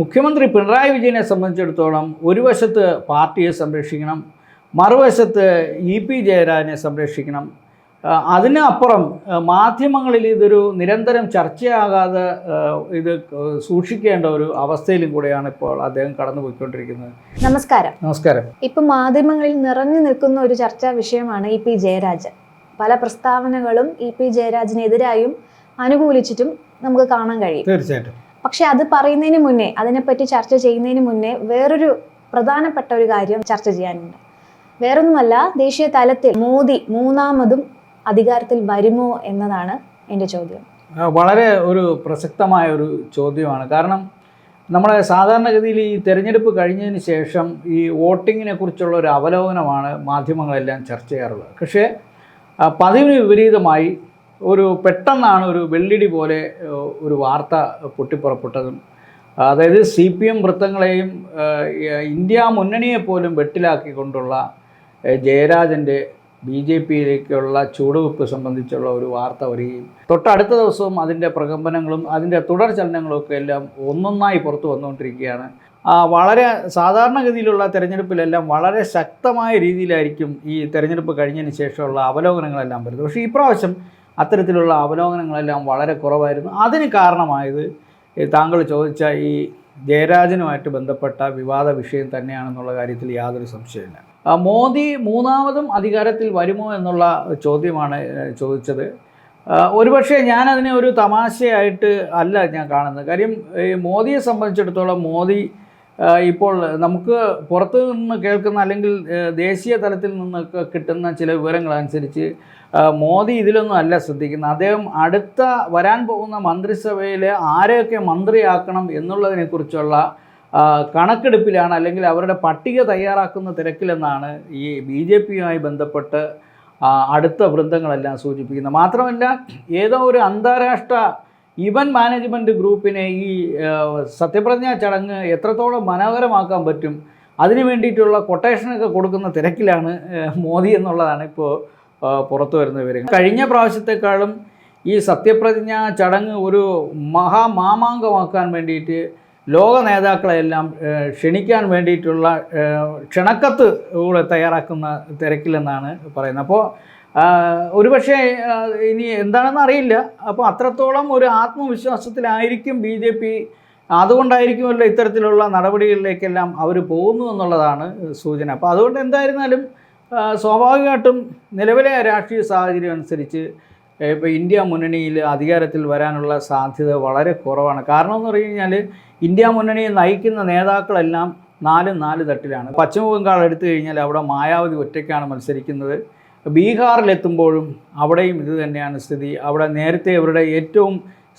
മുഖ്യമന്ത്രി പിണറായി വിജയനെ സംബന്ധിച്ചിടത്തോളം ഒരു വശത്ത് പാർട്ടിയെ സംരക്ഷിക്കണം മറുവശത്ത് ഇ പി ജയരാജനെ സംരക്ഷിക്കണം. അതിനപ്പുറം മാധ്യമങ്ങളിൽ ഇതൊരു നിരന്തരം ചർച്ചയാകാതെ ഇത് സൂക്ഷിക്കേണ്ട ഒരു അവസ്ഥയിലും കൂടെയാണ് ഇപ്പോൾ അദ്ദേഹം കടന്നുപോയിക്കൊണ്ടിരിക്കുന്നത്. നമസ്കാരം. നമസ്കാരം. ഇപ്പം മാധ്യമങ്ങളിൽ നിറഞ്ഞു നിൽക്കുന്ന ഒരു ചർച്ചാ വിഷയമാണ് ഇ പി ജയരാജൻ. പല പ്രസ്താവനകളും ഇ പി ജയരാജനെതിരായും അനുകൂലിച്ചിട്ടും നമുക്ക് കാണാൻ കഴിയും. തീർച്ചയായിട്ടും. പക്ഷെ അത് പറയുന്നതിന് മുന്നേ അതിനെപ്പറ്റി ചർച്ച ചെയ്യുന്നതിന് മുന്നേ വേറൊരു പ്രധാനപ്പെട്ട ഒരു കാര്യം ചർച്ച ചെയ്യാനുണ്ട്. വേറൊന്നുമല്ല ദേശീയ തലത്തിൽ മോദി മൂന്നാമതും അധികാരത്തിൽ വരുമോ എന്നതാണ് എന്റെ ചോദ്യം. വളരെ ഒരു പ്രസക്തമായ ഒരു ചോദ്യമാണ്. കാരണം നമ്മളെ സാധാരണഗതിയിൽ ഈ തെരഞ്ഞെടുപ്പ് കഴിഞ്ഞതിന് ശേഷം ഈ വോട്ടിങ്ങിനെ കുറിച്ചുള്ള ഒരു അവലോകനമാണ് മാധ്യമങ്ങളെല്ലാം ചർച്ച ചെയ്യാറുള്ളത്. പക്ഷേ പതിവിന് വിപരീതമായി ഒരു പെട്ടെന്നാണ് ഒരു വെള്ളിടി പോലെ ഒരു വാർത്ത പൊട്ടിപ്പുറപ്പെട്ടതും. അതായത് സി പി എം വൃത്തങ്ങളെയും ഇന്ത്യ മുന്നണിയെ പോലും വെട്ടിലാക്കിക്കൊണ്ടുള്ള ജയരാജന്റെ ബി ജെ പിയിലേക്കുള്ള ചുവടുവെപ്പ് സംബന്ധിച്ചുള്ള ഒരു വാർത്ത വരികയും തൊട്ടടുത്ത ദിവസവും അതിന്റെ പ്രകമ്പനങ്ങളും അതിന്റെ തുടർ ചലനങ്ങളും ഒക്കെ എല്ലാം ഒന്നൊന്നായി പുറത്തു വന്നുകൊണ്ടിരിക്കുകയാണ്. വളരെ സാധാരണഗതിയിലുള്ള തെരഞ്ഞെടുപ്പിലെല്ലാം വളരെ ശക്തമായ രീതിയിലായിരിക്കും ഈ തിരഞ്ഞെടുപ്പ് കഴിഞ്ഞതിന് ശേഷമുള്ള അവലോകനങ്ങളെല്ലാം വരുന്നത്. പക്ഷേ ഇപ്രാവശ്യം അത്തരത്തിലുള്ള അവലോകനങ്ങളെല്ലാം വളരെ കുറവായിരുന്നു. അതിന് കാരണമായത് താങ്കൾ ചോദിച്ച ഈ ജയരാജനുമായിട്ട് ബന്ധപ്പെട്ട വിവാദ വിഷയം തന്നെയാണെന്നുള്ള കാര്യത്തിൽ യാതൊരു സംശയമില്ല മോദി മൂന്നാമതും അധികാരത്തിൽ വരുമോ എന്നുള്ള ചോദ്യമാണ് ചോദിച്ചത്. ഒരുപക്ഷെ ഞാനതിനെ ഒരു തമാശയായിട്ട് അല്ല ഞാൻ കാണുന്നത്. കാര്യം മോദിയെ സംബന്ധിച്ചിടത്തോളം മോദി ഇപ്പോൾ നമുക്ക് പുറത്ത് നിന്ന് കേൾക്കുന്ന അല്ലെങ്കിൽ ദേശീയ തലത്തിൽ നിന്നൊക്കെ കിട്ടുന്ന ചില വിവരങ്ങൾ അനുസരിച്ച് മോദി ഇതിലൊന്നും അല്ല ശ്രദ്ധിക്കുന്നത്. അദ്ദേഹം അടുത്ത വരാൻ പോകുന്ന മന്ത്രിസഭയിൽ ആരെയൊക്കെ മന്ത്രിയാക്കണം എന്നുള്ളതിനെക്കുറിച്ചുള്ള കണക്കെടുപ്പിലാണ് അല്ലെങ്കിൽ അവരുടെ പട്ടിക തയ്യാറാക്കുന്ന തിരക്കിലെന്നാണ് ഈ ബി ജെ പിയുമായി ബന്ധപ്പെട്ട് അടുത്ത വൃന്ദങ്ങളെല്ലാം സൂചിപ്പിക്കുന്നത്. മാത്രമല്ല ഏതോ ഒരു അന്താരാഷ്ട്ര ഇവന്റ് മാനേജ്മെന്റ് ഗ്രൂപ്പിനെ ഈ സത്യപ്രതിജ്ഞാ ചടങ്ങ് എത്രത്തോളം മനോഹരമാക്കാൻ പറ്റും അതിനു വേണ്ടിയിട്ടുള്ള കൊട്ടേഷനൊക്കെ കൊടുക്കുന്ന തിരക്കിലാണ് മോദി എന്നുള്ളതാണ് ഇപ്പോൾ പുറത്തു വരുന്ന വിവരങ്ങൾ. കഴിഞ്ഞ പ്രാവശ്യത്തെക്കാളും ഈ സത്യപ്രതിജ്ഞ ചടങ്ങ് ഒരു മഹാമാമാങ്കമാക്കാൻ വേണ്ടിയിട്ട് ലോക നേതാക്കളെല്ലാം ക്ഷണിക്കാൻ വേണ്ടിയിട്ടുള്ള ക്ഷണക്കത്ത് കൂടെ തയ്യാറാക്കുന്ന തിരക്കിലെന്നാണ് പറയുന്നത്. അപ്പോൾ ഒരുപക്ഷെ പക്ഷേ ഇനി എന്താണെന്ന് അറിയില്ല. അപ്പോൾ അത്രത്തോളം ഒരു ആത്മവിശ്വാസത്തിലായിരിക്കും ബി ജെ പി. അതുകൊണ്ടായിരിക്കുമല്ലോ ഇത്തരത്തിലുള്ള നടപടികളിലേക്കെല്ലാം അവർ പോകുന്നു എന്നുള്ളതാണ് സൂചന. അപ്പോൾ അതുകൊണ്ട് എന്തായിരുന്നാലും സ്വാഭാവികമായിട്ടും നിലവിലെ രാഷ്ട്രീയ സാഹചര്യം അനുസരിച്ച് ഇപ്പോൾ ഇന്ത്യ മുന്നണിയിൽ അധികാരത്തിൽ വരാനുള്ള സാധ്യത വളരെ കുറവാണ്. കാരണം എന്ന് പറഞ്ഞു കഴിഞ്ഞാൽ ഇന്ത്യ മുന്നണിയെ നയിക്കുന്ന നേതാക്കളെല്ലാം നാല് നാല് തട്ടിലാണ്. പശ്ചിമ ബംഗാൾ എടുത്തു കഴിഞ്ഞാൽ അവിടെ മായാവതി ഒറ്റയ്ക്കാണ് മത്സരിക്കുന്നത്. ബീഹാറിലെത്തുമ്പോഴും അവിടെയും ഇത് തന്നെയാണ് സ്ഥിതി. അവിടെ നേരത്തെ ഇവരുടെ ഏറ്റവും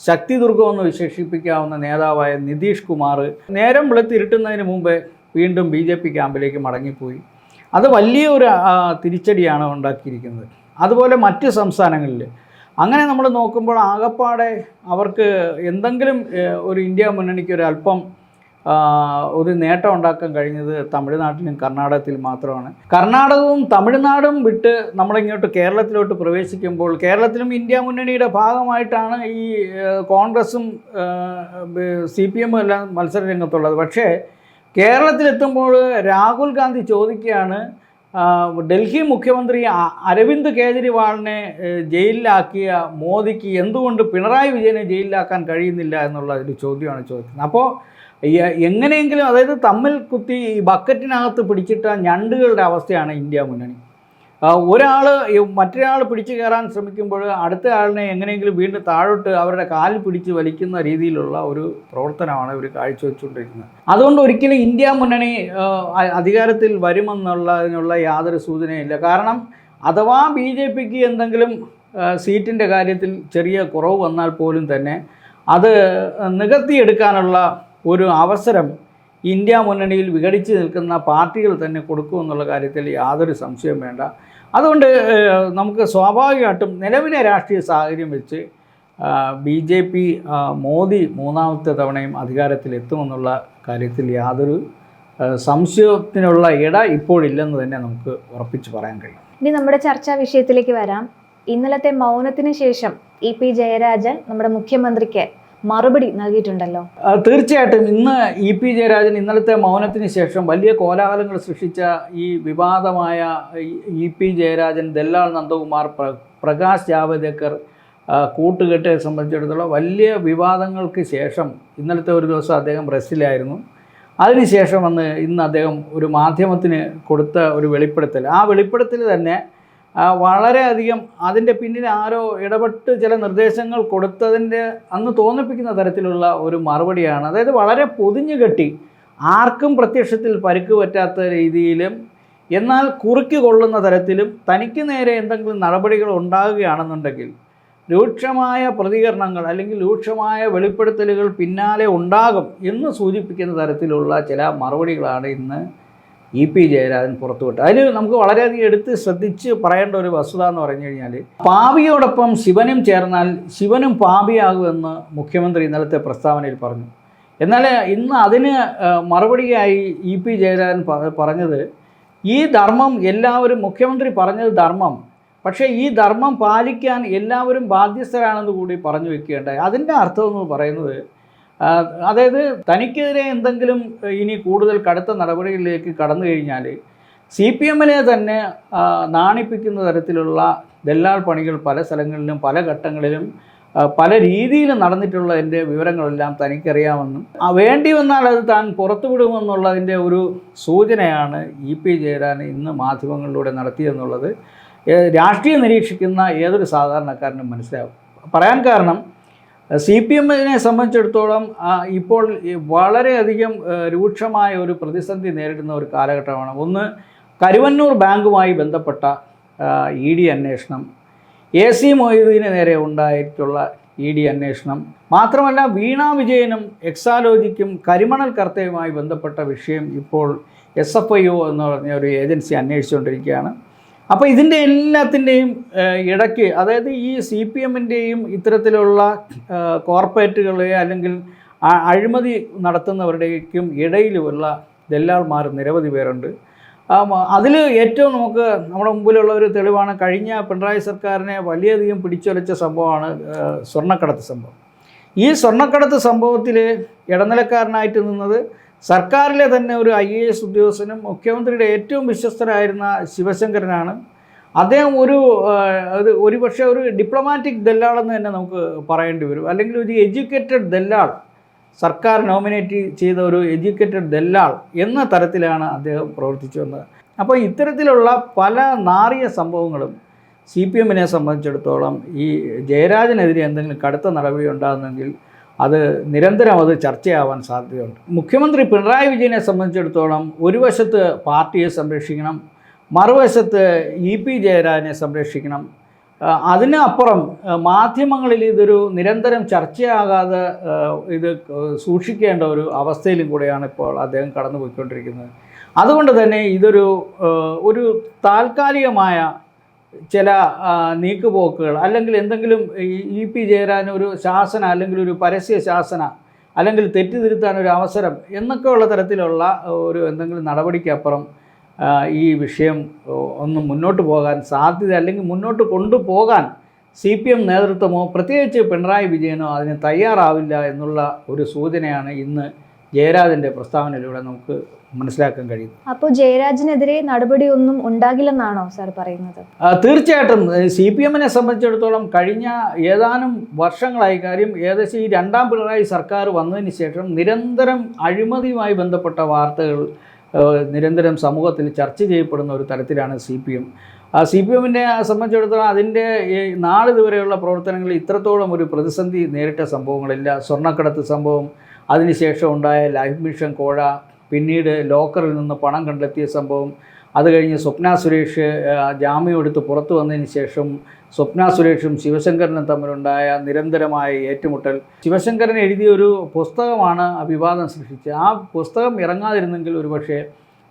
ശക്തി ദുർഗമെന്ന് വിശേഷിപ്പിക്കാവുന്ന നേതാവായ നിതീഷ് കുമാർ നേരം വെളുത്തിരുട്ടുന്നതിന് മുമ്പേ വീണ്ടും ബി ജെ പി ക്യാമ്പിലേക്ക് മടങ്ങിപ്പോയി. അത് വലിയ ഒരു തിരിച്ചടിയാണ് ഉണ്ടാക്കിയിരിക്കുന്നത്. അതുപോലെ മറ്റ് സംസ്ഥാനങ്ങളിൽ. അങ്ങനെ നമ്മൾ നോക്കുമ്പോൾ ആകപ്പാടെ അവർക്ക് എന്തെങ്കിലും ഒരു ഇന്ത്യ മുന്നണിക്ക് ഒരു അല്പം ഒരു നേട്ടം ഉണ്ടാക്കാൻ കഴിഞ്ഞത് തമിഴ്നാട്ടിലും കർണാടകത്തിലും മാത്രമാണ്. കർണാടകവും തമിഴ്നാടും വിട്ട് നമ്മളിങ്ങോട്ട് കേരളത്തിലോട്ട് പ്രവേശിക്കുമ്പോൾ കേരളത്തിലും ഇന്ത്യ മുന്നണിയുടെ ഭാഗമായിട്ടാണ് ഈ കോൺഗ്രസും സി പി എമ്മും എല്ലാം മത്സര രംഗത്തുള്ളത് പക്ഷേ കേരളത്തിലെത്തുമ്പോൾ രാഹുൽ ഗാന്ധി ചോദിക്കുകയാണ് ഡൽഹി മുഖ്യമന്ത്രി അരവിന്ദ് കേജ്രിവാളിനെ ജയിലിലാക്കിയ മോദിക്ക് എന്തുകൊണ്ട് പിണറായി വിജയനെ ജയിലിലാക്കാൻ കഴിയുന്നില്ല എന്നുള്ള ഒരു ചോദ്യമാണ് ചോദിക്കുന്നത്. അപ്പോൾ എങ്ങനെയെങ്കിലും അതായത് തമ്മിൽ കുത്തി ഈ ബക്കറ്റിനകത്ത് പിടിച്ചിട്ട ഞണ്ടുകളുടെ അവസ്ഥയാണ് ഇന്ത്യ മുന്നണി. ഒരാൾ മറ്റൊരാൾ പിടിച്ചു കയറാൻ ശ്രമിക്കുമ്പോൾ അടുത്ത ആളിനെ എങ്ങനെയെങ്കിലും വീണ്ടും താഴോട്ട് അവരുടെ കാലിൽ പിടിച്ച് വലിക്കുന്ന രീതിയിലുള്ള ഒരു പ്രവർത്തനമാണ് ഇവർ കാഴ്ചവെച്ചുകൊണ്ടിരിക്കുന്നത്. അതുകൊണ്ട് ഒരിക്കലും ഇന്ത്യ മുന്നണി അധികാരത്തിൽ വരുമെന്നുള്ളതിനുള്ള യാതൊരു സൂചനയില്ല. കാരണം അഥവാ ബി ജെ പിക്ക് എന്തെങ്കിലും സീറ്റിന്റെ കാര്യത്തിൽ ചെറിയ കുറവ് വന്നാൽ പോലും തന്നെ അത് നികത്തിയെടുക്കാനുള്ള ഒരു അവസരം ഇന്ത്യ മുന്നണിയിൽ വിഘടിച്ച് നിൽക്കുന്ന പാർട്ടികൾ തന്നെ കൊടുക്കുമെന്നുള്ള കാര്യത്തിൽ യാതൊരു സംശയവും വേണ്ട. അതുകൊണ്ട് നമുക്ക് സ്വാഭാവികമായിട്ടും നിലവിലെ രാഷ്ട്രീയ സാഹചര്യം വെച്ച് ബി ജെ പി മോദി മൂന്നാമത്തെ തവണയും അധികാരത്തിലെത്തുമെന്നുള്ള കാര്യത്തിൽ യാതൊരു സംശയത്തിനുള്ള ഇട ഇപ്പോഴില്ലെന്ന് തന്നെ നമുക്ക് ഉറപ്പിച്ച് പറയാൻ കഴിയും. ഇനി നമ്മുടെ ചർച്ചാ വിഷയത്തിലേക്ക് വരാം. ഇന്നലത്തെ മൗനത്തിന് ശേഷം ഇ പി ജയരാജൻ നമ്മുടെ മുഖ്യമന്ത്രിക്ക് മറുപടി നൽകിയിട്ടുണ്ടല്ലോ? തീർച്ചയായിട്ടും. ഇന്ന് ഇ പി ജയരാജൻ ഇന്നലത്തെ മൗനത്തിന് ശേഷം വലിയ കോലാഹലങ്ങൾ സൃഷ്ടിച്ച ഈ വിവാദമായ ഇ പി ജയരാജൻ ദല്ലാൾ നന്ദകുമാർ പ്ര പ്രകാശ് ജാവദേക്കർ കൂട്ടുകെട്ടെ സംബന്ധിച്ചിടത്തോളം വലിയ വിവാദങ്ങൾക്ക് ശേഷം ഇന്നലത്തെ ഒരു ദിവസം അദ്ദേഹം റെസ്റ്റിലായിരുന്നു. അതിനുശേഷം വന്ന് ഇന്ന് അദ്ദേഹം ഒരു മാധ്യമത്തിന് കൊടുത്ത ഒരു വെളിപ്പെടുത്തൽ. ആ വെളിപ്പെടുത്തൽ തന്നെ വളരെയധികം അതിന്റെ പിന്നിൽ ആരോ ഇടപെട്ട് ചില നിർദ്ദേശങ്ങൾ കൊടുത്തതിന്റെ അന്ന് തോന്നിപ്പിക്കുന്ന തരത്തിലുള്ള ഒരു മറുപടിയാണ്. അതായത് വളരെ പൊതിഞ്ഞു കെട്ടി ആർക്കും പ്രത്യക്ഷത്തിൽ പരുക്ക് പറ്റാത്ത രീതിയിലും എന്നാൽ കുറുക്കി കൊള്ളുന്ന തരത്തിലും തനിക്ക് നേരെ എന്തെങ്കിലും നടപടികൾ ഉണ്ടാകുകയാണെന്നുണ്ടെങ്കിൽ രൂക്ഷമായ പ്രതികരണങ്ങൾ അല്ലെങ്കിൽ രൂക്ഷമായ വെളിപ്പെടുത്തലുകൾ പിന്നാലെ ഉണ്ടാകും എന്ന് സൂചിപ്പിക്കുന്ന തരത്തിലുള്ള ചില മറുപടികളാണ് ഇന്ന് ഇ പി ജയരാജൻ പുറത്തുവിട്ടു. അതിൽ നമുക്ക് വളരെയധികം എടുത്ത് ശ്രദ്ധിച്ച് പറയേണ്ട ഒരു വസ്തുത എന്ന് പറഞ്ഞു കഴിഞ്ഞാൽ പാപിയോടൊപ്പം ശിവനും ചേർന്നാൽ ശിവനും പാപിയാകുമെന്ന് മുഖ്യമന്ത്രി ഇന്നലത്തെ പ്രസ്താവനയിൽ പറഞ്ഞു. എന്നാൽ ഇന്ന് അതിന് മറുപടിയായി ഇ പി ജയരാജൻ പറഞ്ഞത് ഈ ധർമ്മം എല്ലാവരും മുഖ്യമന്ത്രി പറഞ്ഞത് ധർമ്മം. പക്ഷേ ഈ ധർമ്മം പാലിക്കാൻ എല്ലാവരും ബാധ്യസ്ഥരാണെന്ന് കൂടി പറഞ്ഞു വെക്കുകയുണ്ടായി. അതിന്റെ അർത്ഥം എന്ന് പറയുന്നത് അതായത് തനിക്കെതിരെ എന്തെങ്കിലും ഇനി കൂടുതൽ കടുത്ത നടപടികളിലേക്ക് കടന്നു കഴിഞ്ഞാൽ സി പി എമ്മിനെ തന്നെ നാണിപ്പിക്കുന്ന തരത്തിലുള്ള ദല്ലാൾ പണികൾ പല സ്ഥലങ്ങളിലും പല ഘട്ടങ്ങളിലും പല രീതിയിലും നടന്നിട്ടുള്ളതിന്റെ വിവരങ്ങളെല്ലാം തനിക്കറിയാമെന്നും വേണ്ടി വന്നാൽ അത് താൻ പുറത്തുവിടുമെന്നുള്ളതിന്റെ ഒരു സൂചനയാണ് ഇ പി ജയരാജൻ ഇന്ന് മാധ്യമങ്ങളിലൂടെ നടത്തിയെന്നുള്ളത്. രാഷ്ട്രീയം നിരീക്ഷിക്കുന്ന ഏതൊരു സാധാരണക്കാരനും മനസ്സിലാവും. പറയാൻ കാരണം സി പി എമ്മിനെ സംബന്ധിച്ചിടത്തോളം ഇപ്പോൾ വളരെയധികം രൂക്ഷമായ ഒരു പ്രതിസന്ധി നേരിടുന്ന ഒരു കാലഘട്ടമാണ്. ഒന്ന് കരുവന്നൂർ ബാങ്കുമായി ബന്ധപ്പെട്ട ഇ ഡി അന്വേഷണം. എ സി മൊയ്തീന് നേരെ ഉണ്ടായിട്ടുള്ള ഇ ഡി അന്വേഷണം. മാത്രമല്ല വീണ വിജയനും എക്സാലോജിക്കും കരിമണൽ കർത്തയുമായി ബന്ധപ്പെട്ട വിഷയം ഇപ്പോൾ എസ് എഫ് ഐ ഒ എന്ന് പറഞ്ഞ ഒരു ഏജൻസി അന്വേഷിച്ചുകൊണ്ടിരിക്കുകയാണ്. അപ്പോൾ ഇതിന്റെ എല്ലാത്തിന്റെയും ഇടയ്ക്ക് അതായത് ഈ സി പി എമ്മിന്റെയും ഇത്തരത്തിലുള്ള കോർപ്പറേറ്റുകളെ അല്ലെങ്കിൽ അഴിമതി നടത്തുന്നവരുടേക്കും ഇടയിലുമുള്ള ദല്ലാൾമാർ നിരവധി പേരുണ്ട്. അതിൽ ഏറ്റവും നമുക്ക് നമ്മുടെ മുമ്പിലുള്ള ഒരു തെളിവാണ് കഴിഞ്ഞ പിണറായി സർക്കാരിനെ വലിയധികം പിടിച്ചൊലച്ച സംഭവമാണ് സ്വർണക്കടത്ത് സംഭവം. ഈ സ്വർണക്കടത്ത് സംഭവത്തിൽ ഇടനിലക്കാരനായിട്ട് നിന്നത് സർക്കാരിലെ തന്നെ ഒരു ഐ എ എസ് ഉദ്യോഗസ്ഥനും മുഖ്യമന്ത്രിയുടെ ഏറ്റവും വിശ്വസ്തനായിരുന്ന ശിവശങ്കരനാണ്. അദ്ദേഹം ഒരു ഒരു ഒരുപക്ഷെ ഒരു ഡിപ്ലോമാറ്റിക് ദല്ലാളെന്ന് തന്നെ നമുക്ക് പറയേണ്ടി വരും. അല്ലെങ്കിൽ ഒരു എഡ്യൂക്കേറ്റഡ് ദല്ലാൾ സർക്കാർ നോമിനേറ്റ് ചെയ്ത ഒരു എഡ്യൂക്കേറ്റഡ് ദല്ലാൾ എന്ന തരത്തിലാണ് അദ്ദേഹം പ്രവർത്തിച്ചു വന്നത്. അപ്പോൾ ഇത്തരത്തിലുള്ള പല നാറിയ സംഭവങ്ങളും സി പി എമ്മിനെ സംബന്ധിച്ചിടത്തോളം ഈ ജയരാജനെതിരെ എന്തെങ്കിലും കടുത്ത നടപടി ഉണ്ടാകുന്നെങ്കിൽ അത് നിരന്തരം അത് ചർച്ചയാവാൻ സാധ്യതയുണ്ട്. മുഖ്യമന്ത്രി പിണറായി വിജയനെ സംബന്ധിച്ചിടത്തോളം ഒരു വശത്ത് പാർട്ടിയെ സംരക്ഷിക്കണം മറുവശത്ത് ഇ പി ജയരാജനെ സംരക്ഷിക്കണം. അതിനപ്പുറം മാധ്യമങ്ങളിൽ ഇതൊരു നിരന്തരം ചർച്ചയാകാതെ ഇത് സൂക്ഷിക്കേണ്ട ഒരു അവസ്ഥയിലും കൂടെയാണ് ഇപ്പോൾ അദ്ദേഹം കടന്നുപോയിക്കൊണ്ടിരിക്കുന്നത്. അതുകൊണ്ട് തന്നെ ഇതൊരു ഒരു താൽക്കാലികമായ ചില നീക്കുപോക്കുകൾ അല്ലെങ്കിൽ എന്തെങ്കിലും ഇ പി ജയരാജൻ ഒരു ശാസന അല്ലെങ്കിൽ ഒരു പരസ്യ ശാസന അല്ലെങ്കിൽ തെറ്റിതിരുത്താൻ ഒരു അവസരം എന്നൊക്കെയുള്ള തരത്തിലുള്ള ഒരു എന്തെങ്കിലും നടപടിക്കപ്പുറം ഈ വിഷയം ഒന്ന് മുന്നോട്ട് പോകാൻ സാധ്യത അല്ലെങ്കിൽ മുന്നോട്ട് കൊണ്ടുപോകാൻ സി പി എം നേതൃത്വമോ പ്രത്യേകിച്ച് പിണറായി വിജയനോ അതിന് തയ്യാറാവില്ല എന്നുള്ള ഒരു സൂചനയാണ് ഇന്ന് ജയരാജന്റെ പ്രസ്താവനയിലൂടെ നമുക്ക് മനസ്സിലാക്കാൻ കഴിയും. അപ്പോൾ ജയരാജനെതിരെ നടപടിയൊന്നും ഉണ്ടാകില്ലെന്നാണോ സാർ പറയുന്നത്? ആ, തീർച്ചയായിട്ടും. സി പി എമ്മിനെ സംബന്ധിച്ചിടത്തോളം കഴിഞ്ഞ ഏതാനും വർഷങ്ങളായി കാര്യം ഏകദേശം ഈ രണ്ടാം പിണറായി സർക്കാർ വന്നതിന് ശേഷം നിരന്തരം അഴിമതിയുമായി ബന്ധപ്പെട്ട വാർത്തകൾ നിരന്തരം സമൂഹത്തിൽ ചർച്ച ചെയ്യപ്പെടുന്ന ഒരു തരത്തിലാണ് C P M. C P എമ്മിനെ സംബന്ധിച്ചിടത്തോളം അതിന്റെ നാളിതുവരെയുള്ള പ്രവർത്തനങ്ങളിൽ ഇത്രത്തോളം ഒരു പ്രതിസന്ധി നേരിട്ട സംഭവങ്ങളില്ല. സ്വർണക്കടത്ത് സംഭവം അതിനുശേഷം ഉണ്ടായ ലൈഫ് മിഷൻ കോഴ പിന്നീട് ലോക്കറിൽ നിന്ന് പണം കണ്ടെത്തിയ സംഭവം അത് കഴിഞ്ഞ് സ്വപ്ന സുരേഷ് ജാമ്യം എടുത്ത് പുറത്തു വന്നതിന് ശേഷം സ്വപ്ന സുരേഷും ശിവശങ്കരനും തമ്മിലുണ്ടായ നിരന്തരമായ ഏറ്റുമുട്ടൽ. ശിവശങ്കരൻ എഴുതിയ ഒരു പുസ്തകമാണ് വിവാദം സൃഷ്ടിച്ചത്. ആ പുസ്തകം ഇറങ്ങാതിരുന്നെങ്കിൽ ഒരുപക്ഷെ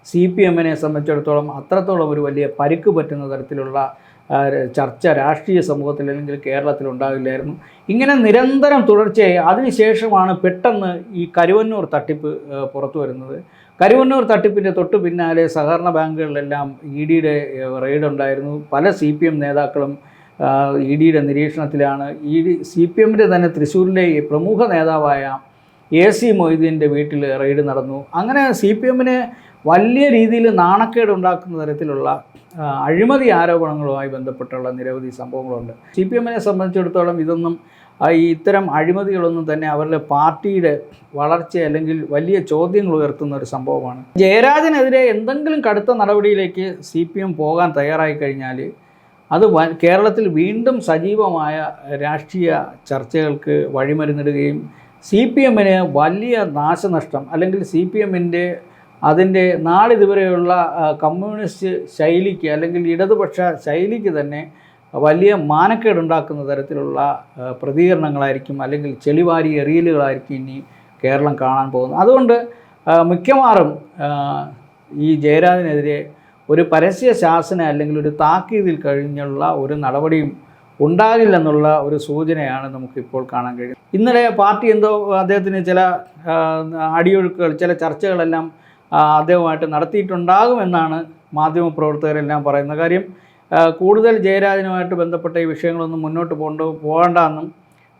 സി പി എമ്മിനെ സംബന്ധിച്ചിടത്തോളം അത്രത്തോളം ഒരു വലിയ പരിക്ക് പറ്റുന്ന തരത്തിലുള്ള ചർച്ച രാഷ്ട്രീയ സമൂഹത്തിൽ അല്ലെങ്കിൽ കേരളത്തിൽ ഉണ്ടാകില്ലായിരുന്നു. ഇങ്ങനെ നിരന്തരം തുടർച്ചയായി അതിനുശേഷമാണ് പെട്ടെന്ന് ഈ കരുവന്നൂർ തട്ടിപ്പ് പുറത്തു വരുന്നത്. കരുവന്നൂർ തട്ടിപ്പിന്റെ തൊട്ട് പിന്നാലെ സഹകരണ ബാങ്കുകളിലെല്ലാം ഇ ഡിയുടെ റെയ്ഡ് ഉണ്ടായിരുന്നു. പല സി പി എം നേതാക്കളും ഇ ഡിയുടെ നിരീക്ഷണത്തിലാണ്. ഇ ഡി സി പി എമ്മിന്റെ തന്നെ തൃശ്ശൂരിലെ പ്രമുഖ നേതാവായ എ സി മൊയ്തീന്റെ വീട്ടിൽ റെയ്ഡ് നടന്നു. അങ്ങനെ സി പി എമ്മിന് വലിയ രീതിയിൽ നാണക്കേട് ഉണ്ടാക്കുന്ന തരത്തിലുള്ള അഴിമതി ആരോപണങ്ങളുമായി ബന്ധപ്പെട്ടുള്ള നിരവധി സംഭവങ്ങളുണ്ട്. സി പി എമ്മിനെ സംബന്ധിച്ചിടത്തോളം ഇതൊന്നും ഈ ഇത്തരം അഴിമതികളൊന്നും തന്നെ അവരുടെ പാർട്ടിയുടെ വളർച്ച അല്ലെങ്കിൽ വലിയ ചോദ്യങ്ങൾ ഉയർത്തുന്ന ഒരു സംഭവമാണ്. ജയരാജനെതിരെ എന്തെങ്കിലും കടുത്ത നടപടിയിലേക്ക് സി പി എം പോകാൻ തയ്യാറായി കഴിഞ്ഞാൽ അത് കേരളത്തിൽ വീണ്ടും സജീവമായ രാഷ്ട്രീയ ചർച്ചകൾക്ക് വഴിമരുന്നിടുകയും സി പി എമ്മിന് വലിയ നാശനഷ്ടം അല്ലെങ്കിൽ സി പി എമ്മിന്റെ അതിന്റെ നാളിതുവരെയുള്ള കമ്മ്യൂണിസ്റ്റ് ശൈലിക്ക് അല്ലെങ്കിൽ ഇടതുപക്ഷ ശൈലിക്ക് തന്നെ വലിയ മാനക്കേടുണ്ടാക്കുന്ന തരത്തിലുള്ള പ്രതികരണങ്ങളായിരിക്കും അല്ലെങ്കിൽ ചെളിവാരി എറിയലുകളായിരിക്കും ഇനി കേരളം കാണാൻ പോകുന്നത്. അതുകൊണ്ട് മിക്കവാറും ഈ ജയരാജനെതിരെ ഒരു പരസ്യ ശാസന അല്ലെങ്കിൽ ഒരു താക്കീതിൽ കഴിഞ്ഞുള്ള ഒരു നടപടിയും ഉണ്ടാകില്ലെന്നുള്ള ഒരു സൂചനയാണ് നമുക്കിപ്പോൾ കാണാൻ കഴിയും ഇന്നലെ പാർട്ടി എന്തോ അദ്ദേഹത്തിന് ചില അടിയൊഴുക്കുകൾ ചില ചർച്ചകളെല്ലാം അദ്ദേഹമായിട്ട് നടത്തിയിട്ടുണ്ടാകുമെന്നാണ് മാധ്യമപ്രവർത്തകരെല്ലാം പറയുന്നത് കാര്യം. കൂടുതൽ ജയരാജനുമായിട്ട് ബന്ധപ്പെട്ട ഈ വിഷയങ്ങളൊന്നും മുന്നോട്ട് പോകണ്ട പോകണ്ടെന്നും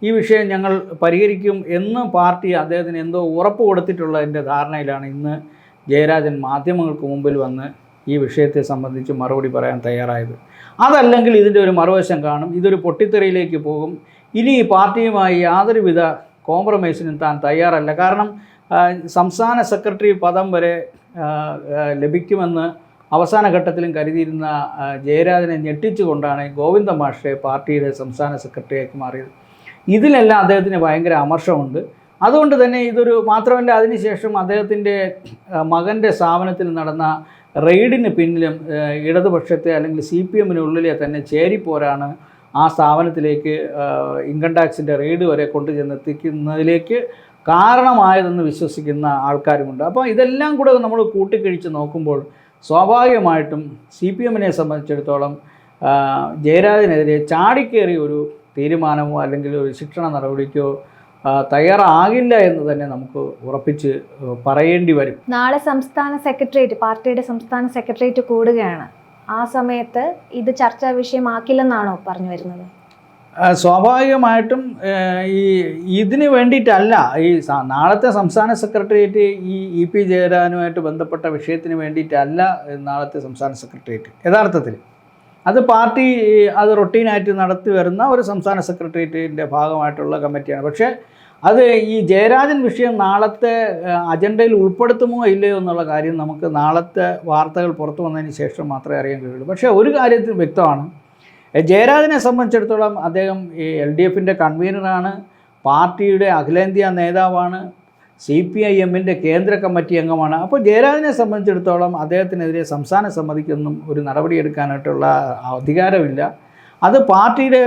ഈ വിഷയം ഞങ്ങൾ പരിഹരിക്കും എന്ന് പാർട്ടി അദ്ദേഹത്തിന് എന്തോ ഉറപ്പ് കൊടുത്തിട്ടുള്ളതിന്റെ ധാരണയിലാണ് ഇന്ന് ജയരാജൻ മാധ്യമങ്ങൾക്ക് മുമ്പിൽ വന്ന് ഈ വിഷയത്തെ സംബന്ധിച്ച് മറുപടി പറയാൻ തയ്യാറായത്. അതല്ലെങ്കിൽ ഇതിന്റെ ഒരു മറുവശം കാണും. ഇതൊരു പൊട്ടിത്തെറിയിലേക്ക് പോകും. ഇനി ഈ പാർട്ടിയുമായി യാതൊരുവിധ കോംപ്രമൈസിനും താൻ തയ്യാറല്ല. കാരണം സംസ്ഥാന സെക്രട്ടറി പദം വരെ ലഭിക്കുമെന്ന് അവസാന ഘട്ടത്തിലും കരുതിയിരുന്ന ജയരാജനെ ഞെട്ടിച്ചുകൊണ്ടാണ് ഗോവിന്ദ മാഷെ പാർട്ടിയുടെ സംസ്ഥാന സെക്രട്ടറിയാക്കി മാറിയത്. ഇതിലെല്ലാം അദ്ദേഹത്തിന് ഭയങ്കര അമർഷമുണ്ട്. അതുകൊണ്ട് തന്നെ ഇതൊരു മാത്രമല്ല അതിനുശേഷം അദ്ദേഹത്തിന്റെ മകന്റെ സ്ഥാപനത്തിൽ നടന്ന റെയ്ഡിന് പിന്നിലും ഇടതുപക്ഷത്തെ അല്ലെങ്കിൽ സി പി എമ്മിനുള്ളിലെ തന്നെ ചേരിപ്പോരാണ് ആ സ്ഥാപനത്തിലേക്ക് ഇൻകം ടാക്സിന്റെ റെയ്ഡ് വരെ കൊണ്ടുചെന്നെത്തിക്കുന്നതിലേക്ക് കാരണമായതെന്ന് വിശ്വസിക്കുന്ന ആൾക്കാരുമുണ്ട്. അപ്പോൾ ഇതെല്ലാം കൂടെ നമ്മൾ കൂട്ടിക്കഴിച്ച് നോക്കുമ്പോൾ സ്വാഭാവികമായിട്ടും സി പി എമ്മിനെ സംബന്ധിച്ചിടത്തോളം ജയരാജനെതിരെ ചാടിക്കേറിയ ഒരു തീരുമാനമോ അല്ലെങ്കിൽ ഒരു ശിക്ഷണ നടപടിക്കോ തയ്യാറാകില്ല എന്ന് തന്നെ നമുക്ക് ഉറപ്പിച്ച് പറയേണ്ടി വരും. നാളെ സംസ്ഥാന സെക്രട്ടേറിയറ്റ് പാർട്ടിയുടെ സംസ്ഥാന സെക്രട്ടേറിയറ്റ് കൂടുകയാണ്. ആ സമയത്ത് ഇത് ചർച്ചാ വിഷയമാക്കില്ലെന്നാണോ പറഞ്ഞു വരുന്നത്? സ്വാഭാവികമായിട്ടും ഈ ഇതിന് വേണ്ടിയിട്ടല്ല ഈ നാളത്തെ സംസ്ഥാന സെക്രട്ടേറിയറ്റ് ഈ ഇ പി ജയരാജനുമായിട്ട് ബന്ധപ്പെട്ട വിഷയത്തിന് വേണ്ടിയിട്ടല്ല നാളത്തെ സംസ്ഥാന സെക്രട്ടേറിയറ്റ് യഥാർത്ഥത്തിൽ. അത് പാർട്ടി അത് റൊട്ടീനായിട്ട് നടത്തി വരുന്ന ഒരു സംസ്ഥാന സെക്രട്ടേറിയറ്റിന്റെ ഭാഗമായിട്ടുള്ള കമ്മിറ്റിയാണ്. പക്ഷേ അത് ഈ ജയരാജൻ വിഷയം നാളത്തെ അജണ്ടയിൽ ഉൾപ്പെടുത്തുമോ ഇല്ലയോ എന്നുള്ള കാര്യം നമുക്ക് നാളത്തെ വാർത്തകൾ പുറത്തു വന്നതിന് ശേഷം മാത്രമേ അറിയാൻ കഴിയുള്ളൂ. പക്ഷേ ഒരു കാര്യത്തിൽ വ്യക്തമാണ്. ജയരാജനെ സംബന്ധിച്ചിടത്തോളം അദ്ദേഹം ഈ എൽ ഡി എഫിന്റെ കൺവീനറാണ് പാർട്ടിയുടെ അഖിലേന്ത്യാ നേതാവാണ് സി പി ഐ എമ്മിന്റെ കേന്ദ്ര കമ്മിറ്റി അംഗമാണ്. അപ്പോൾ ജയരാജനെ സംബന്ധിച്ചിടത്തോളം അദ്ദേഹത്തിനെതിരെ സംസ്ഥാന സമിതിക്കൊന്നും ഒരു നടപടിയെടുക്കാനായിട്ടുള്ള അധികാരമില്ല. അത് പാർട്ടിയുടെ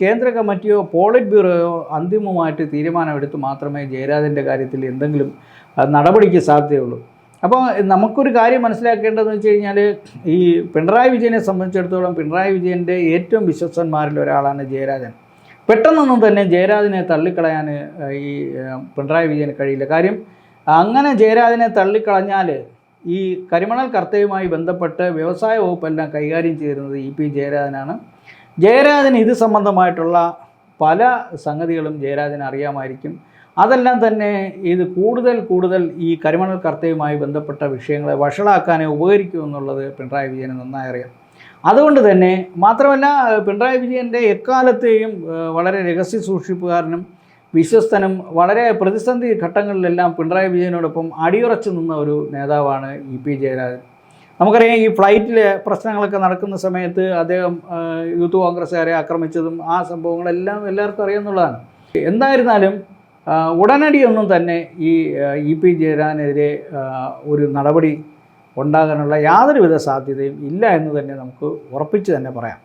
കേന്ദ്ര കമ്മിറ്റിയോ പോളിറ്റ് ബ്യൂറോയോ അന്തിമമായിട്ട് തീരുമാനമെടുത്ത് മാത്രമേ ജയരാജന്റെ കാര്യത്തിൽ എന്തെങ്കിലും നടപടിക്ക് സാധ്യതയുള്ളൂ. അപ്പോൾ നമുക്കൊരു കാര്യം മനസ്സിലാക്കേണ്ടതെന്ന് വെച്ച് കഴിഞ്ഞാൽ ഈ പിണറായി വിജയനെ സംബന്ധിച്ചിടത്തോളം പിണറായി വിജയന്റെ ഏറ്റവും വിശ്വസ്തന്മാരിൽ ഒരാളാണ് ജയരാജൻ. പെട്ടെന്നൊന്നും തന്നെ ജയരാജിനെ തള്ളിക്കളയാൻ ഈ പിണറായി വിജയന് കഴിയില്ല. കാര്യം അങ്ങനെ ജയരാജിനെ തള്ളിക്കളഞ്ഞാൽ ഈ കരിമണൽ കർത്തയുമായി ബന്ധപ്പെട്ട് വ്യവസായ വകുപ്പെല്ലാം കൈകാര്യം ചെയ്തിരുന്നത് ഇ പി ജയരാജനാണ്. ജയരാജന് ഇത് സംബന്ധമായിട്ടുള്ള പല സംഗതികളും ജയരാജന് അറിയാമായിരിക്കും. അതെല്ലാം തന്നെ ഇത് കൂടുതൽ കൂടുതൽ ഈ കരിമണൽ കർത്തയുമായി ബന്ധപ്പെട്ട വിഷയങ്ങളെ വഷളാക്കാനേ ഉപകരിക്കൂ എന്നുള്ളത് പിണറായി വിജയന് നന്നായി അറിയാം. അതുകൊണ്ട് തന്നെ മാത്രമല്ല പിണറായി വിജയന്റെ എക്കാലത്തെയും വളരെ രഹസ്യ സൂക്ഷിപ്പുകാരനും വിശ്വസ്തനും വളരെ പ്രതിസന്ധി ഘട്ടങ്ങളിലെല്ലാം പിണറായി വിജയനോടൊപ്പം അടിയുറച്ചു നിന്ന ഒരു നേതാവാണ് ഇ പി ജയരാജൻ. നമുക്കറിയാം ഈ ഫ്ലൈറ്റിലെ പ്രശ്നങ്ങളൊക്കെ നടക്കുന്ന സമയത്ത് അദ്ദേഹം യൂത്ത് കോൺഗ്രസ്സുകാരെ ആക്രമിച്ചതും ആ സംഭവങ്ങളെല്ലാം എല്ലാവർക്കും അറിയാമെന്നുള്ളതാണ് എന്തായിരുന്നാലും ഉടനടിയൊന്നും തന്നെ ഈ ഇ പി ജയരാജനെതിരെ ഒരു നടപടി ഉണ്ടാകാനുള്ള യാതൊരുവിധ സാധ്യതയും ഇല്ല എന്ന് തന്നെ നമുക്ക് ഉറപ്പിച്ച് തന്നെ പറയാം.